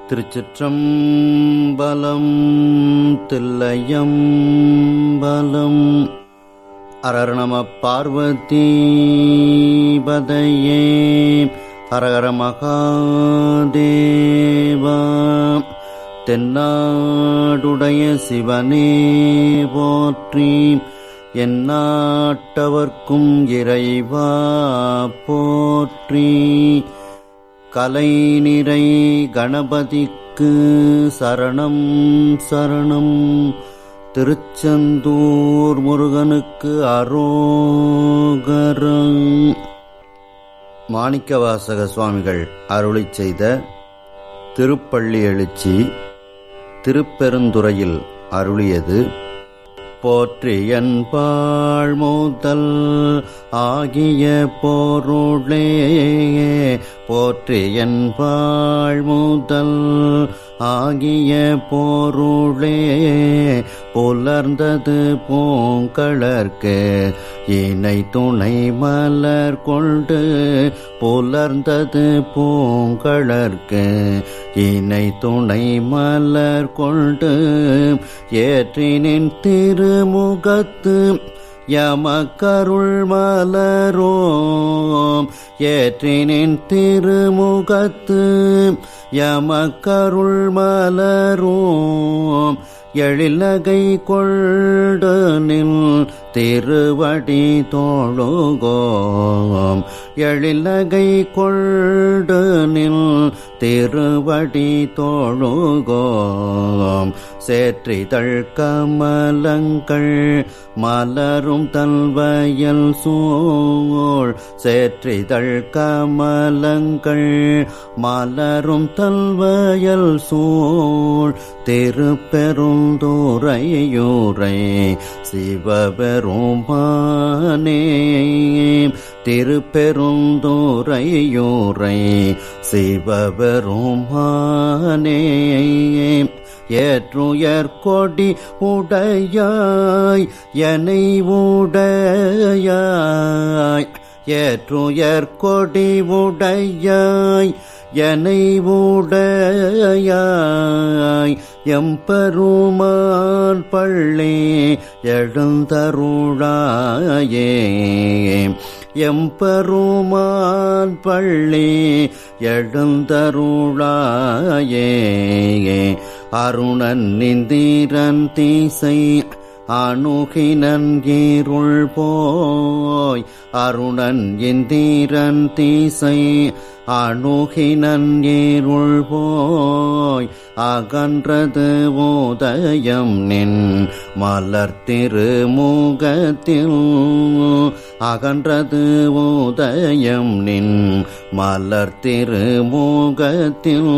திருச்சிற்றம்பலம் Thillaiambalam. Error நம பார்வதி பதையே ஹரஹர மகாதேவா. தென்னாடுடைய சிவனே போற்றி எந்நாட்டவர்க்கும் இறைவா போற்றி. கலை நிறை கணபதிக்கு சரணம் சரணம். திருச்செந்தூர் முருகனுக்கு அரோகரம். மாணிக்கவாசக சுவாமிகள் அருளி செய்த திருப்பள்ளி எழுச்சி திருப்பெருந்துறையில் அருளியது போற்றியன் பாழ்மூதல் ஆகிய போருளே. போற்றியன் பாழ்மூதல் ஆகிய போருளே. புலர்ந்தது பூங்கழற்கு இணை துணை மலர் கொண்டு புலர்ந்தது பூங்கழற்கு இணை துணை மலர் கொண்டு ஏற்றினின் திருமுகத்து யமக்கருள் மலரோம் ஏற்றினின் திருமுகத்து யமக்கருள் மலரோம் எழிலகை கொண்டு நின் திருவடி தோழுகோம். எழிலகை கொண்டு நில் திருவடி தோழுகோம். சேற்றிதழ் கமலங்கள் மலரும் தல்வயல் சோழ். சேற்றிதழ் கமலங்கள் மலரும் தல்வயல் சோழ். திருப்பெருந்தூரையூரை சிவபெரு பெருமானே திருப்பெருந்தோரையோரை சிவபெருமானே ஏற்றுயர் கொடி உடையாய் எனை உடையாய். ஏற்றுயர் கொடி உடையாய் எனை உடையாய். எம்பெருமான் பள்ளி எழுந்தருளாயே. எம்பெருமான் பள்ளி எழுந்தருளாயே. அருணன் நிந்திரன் தீசை அணுகினன்கீருள் போய் அருணன் எந்தீரன் தீசை அணுகினன் இருள் போய் அகன்றது ஓதயம் நின் மலர் திருமுகத்தில் அகன்றது ஓதயம் நின் மலர் திருமுகத்தில்.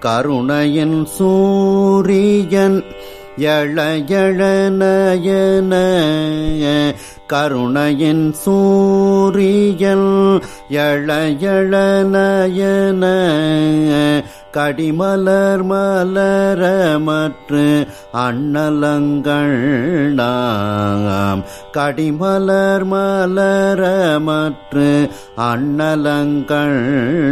கருணையின் சூரியன் எழையழநயன கருணையின் சூரியல் எழையழநயன கடிமலர் மலரமற்று அண்ணலங்கள் நாம் கடிமலர் மலரமற்று அண்ணலங்கள்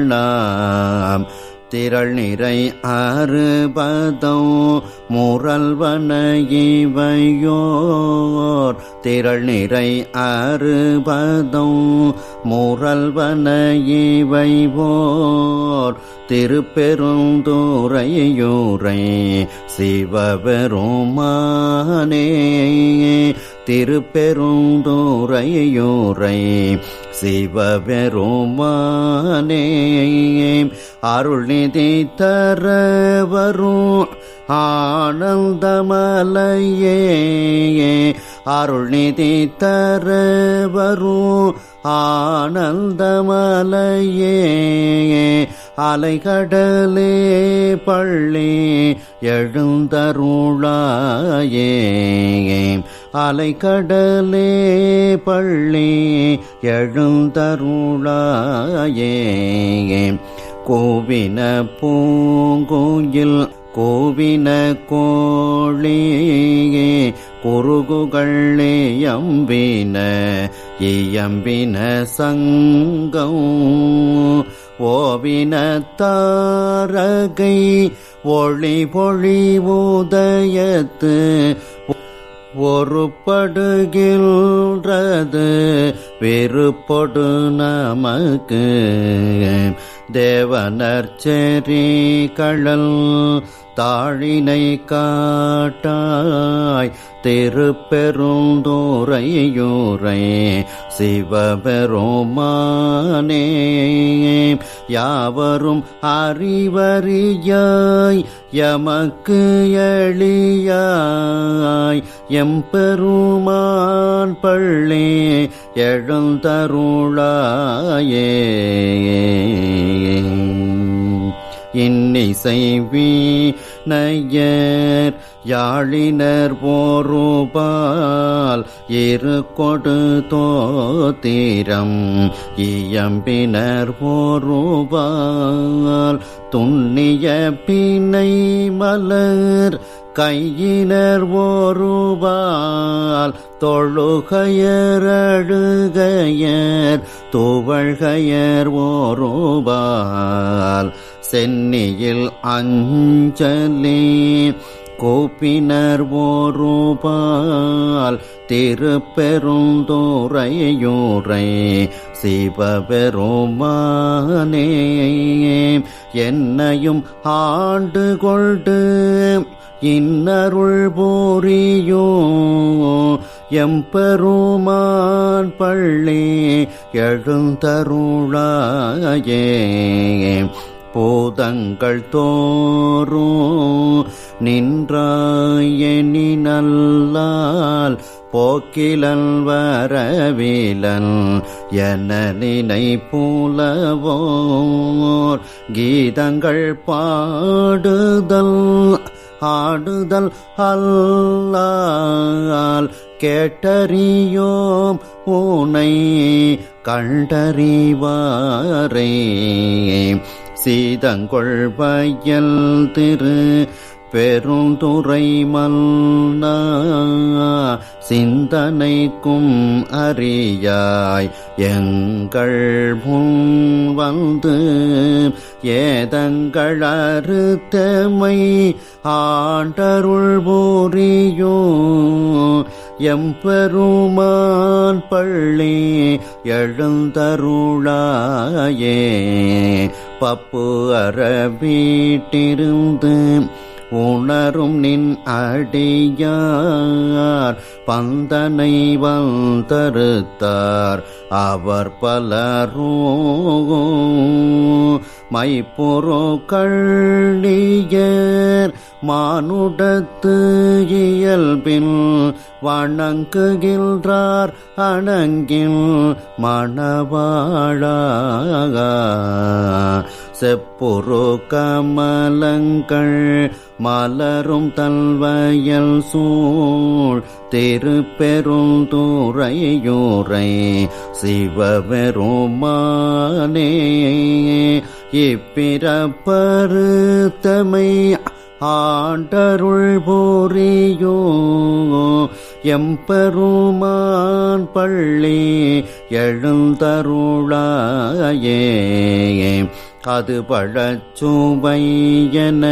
நாம் திரள் நிறை அறுபதம் முரல்வன இவையோர். திரள் நிறை அறுபதம் முரல்வன இவைவோர். திருப்பெருந்தூரையூரை சிவபெருமானே. திருப்பெருந்தூரையூரை சிவபெருமானே அருள்நிதி தர வரும் ஆனந்தமலையே அருள்நிதி தர வரும் ஆனந்தமலையே அலைகடலே பள்ளி எழுந்தருளாயே. அலைகடலே பள்ளி எழுந்தருளாயே. கோவின பூங்கோயில் கோவின கோழியே குறுகுகளேயம்பின இயம்பின சங்கம். ஓவினத்தாரகை ஒளி பொழி உதயத்து ஒருப்படுகின்றது வெறுப்பொடு நமக்கு. தேவனர்ச்செறி கழல் தாழினை காட்டாய். திருப்பெருந்தோரையூரை சிவபெருமானே. யாவரும் அறிவறியாய் எமக்கு எளியாய். எம்பெருமான் பள்ளே எழ எழுந்தருளாயே இன்னிசைவி நையர் யாழினர் போரூபால் இரு கொடு தோத்திரம். இயம்பினர் போரூபால் துண்ணிய பிணை மலர். கையினர் ஓருபால் தொழுகையரழுகையர் துவழ்கையர் ஓருபால் சென்னியில் அஞ்சலே. கோப்பினர் ஓரூபால் திருப்பெருந்தோரையூரை சிவபெருமானே. என்னையும் ஆண்டு கொண்டு இன்னருள் போரியோ எம்பெருமான் பள்ளி எழுந்தருளாயே. பூதங்கள் தோறும் நின்றாயனினல்லால் போக்கிலல் வரவிலல் என நினை புலவோர் கீதங்கள் பாடுதல் ஆடுதல் அல்லால் கேட்டறியோம் உனை கண்டறிவாரே. சீதங்கொள்வயல் திரு பெருந்துறை மன்னா சிந்தனைக்கும் அறியாய் எங்கள் முன் வந்து ஏதங்கள் அறுத்தமை ஆண்டருள் போரியோ எம்பெருமான் பள்ளி எழுந்தருளாயே பப்பு அற வீட்டிருந்து உணரும் நின் அடியார். பந்தனை வந்தருத்தார் அவர் பலரோ. மைப்பொரோ கள்ளியர் மானுடத்து இயல்பில் வணங்குகின்றார் அணங்கில் மணவாழா செப்புரு கமலங்கள் மலரும் தல்வயல் சூழ் திருப்பெருந்துறையூரை சிவபெருமானே. இப்பிறப்பருத்தமை ஆண்டருள் போரியோ எம்பெருமான் பள்ளி எழுந்தருளாயே. அது பழச்சுவையன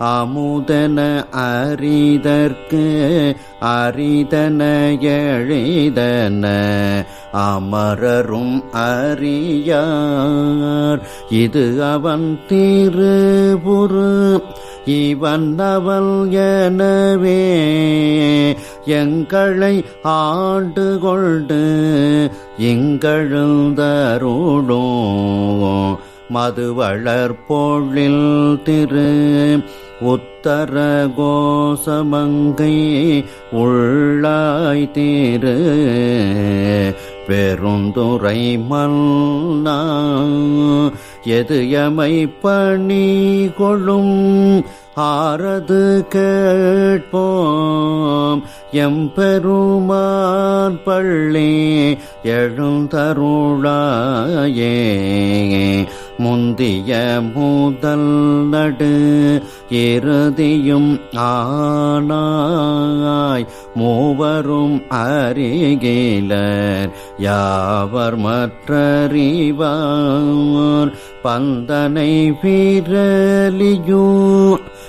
அமுதன அரிதற்கு அரிதன எழிதன. அமரரும் அறியார். இது அவன் திருபுரு இவன் அவள் எனவே எங்களை ஆண்டு கொண்டு இங்கழுந்தருளோ. மதுவளர்பொழில் திரு உத்தர கோசமங்கை உள்ளாய் திரு. பெருந்துரை மன்னா எது எமை பணி கொள்ளும் ஆறது கேட்போம் எம்பெருமான் பள்ளி எழுந்தருளாயே. முந்திய மூதல் நடு இறுதியும் ஆனாய். மூவரும் அறிகிலர் யாவர் மற்றறிவார்? பந்தனை வீரலியூ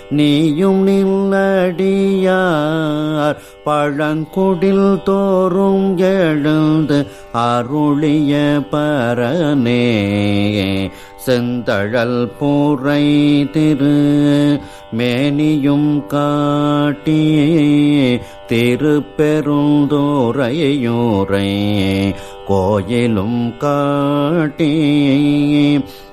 நீயும் நில்லடியார். பழங்குடில் தோறும் எழுந்து அருளிய பரனே செந்தழல் பூரை திரு மேனியும் காட்டி திருப்பெருந்தோரையூரை கோயிலும் காட்டி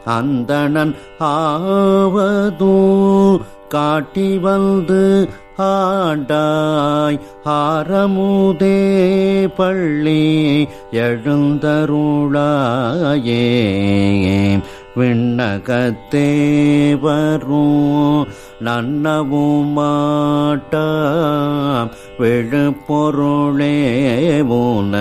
அந்தணன் ஆவதூ காட்டி வந்து ஆண்டாய். ஆரமுதே பள்ளி எழுந்தருளாயே. விண்ணகத்தே வரும் நன்னவும் மாட்டாம் விழுப்பொருளே ஊன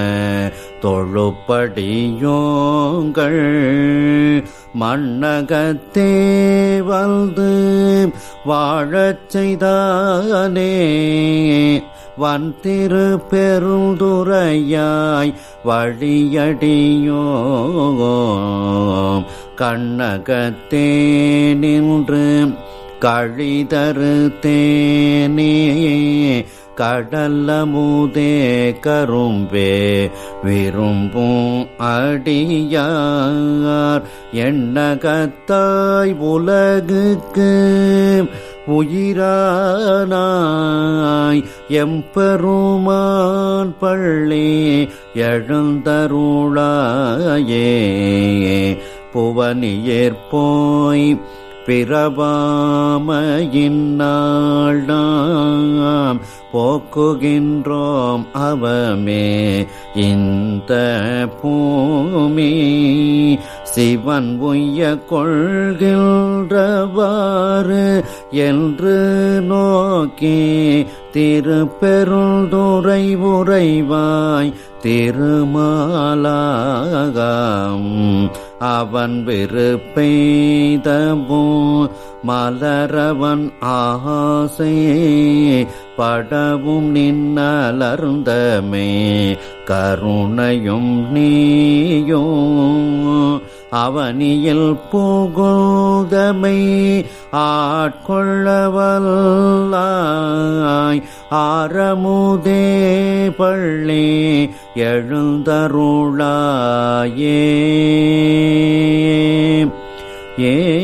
தொழுப்படியோங்கள். மண்ணகத்தே வந்து வாழச் செய்தானே. வன் திரு பெருந்துரையாய் வழியடியோ கண்ணகத்தே நின்று கழிதரு தேனே. கடல்லமுதே கரும்பே விரும்பும் அடியார் எண்ணகத்தாய் உலகுக்கு உயிரானாய் எம்பெருமான் பள்ளி எழுந்தருளாயே. புவனியேற்போய் பிறவாமையின் நாள் நாம் போக்குகின்றோம் அவமே. இந்த பூமி சிவன் உய்ய கொள்கின்றவாறு என்று நோக்கி திருப்பெருந்துரை உறைவாய் திருமாலாகாம். அவன் வெறுப்பெய்தமோ மலரவன் ஆசையே படவும் நின்னலர்ந்தமே கருணையும் நீயும் அவனியில் பூகுதமை ஆட்கொள்ளவல்லாய். ஆரமுதே பள்ளி எழுந்தருளாயே. ஏ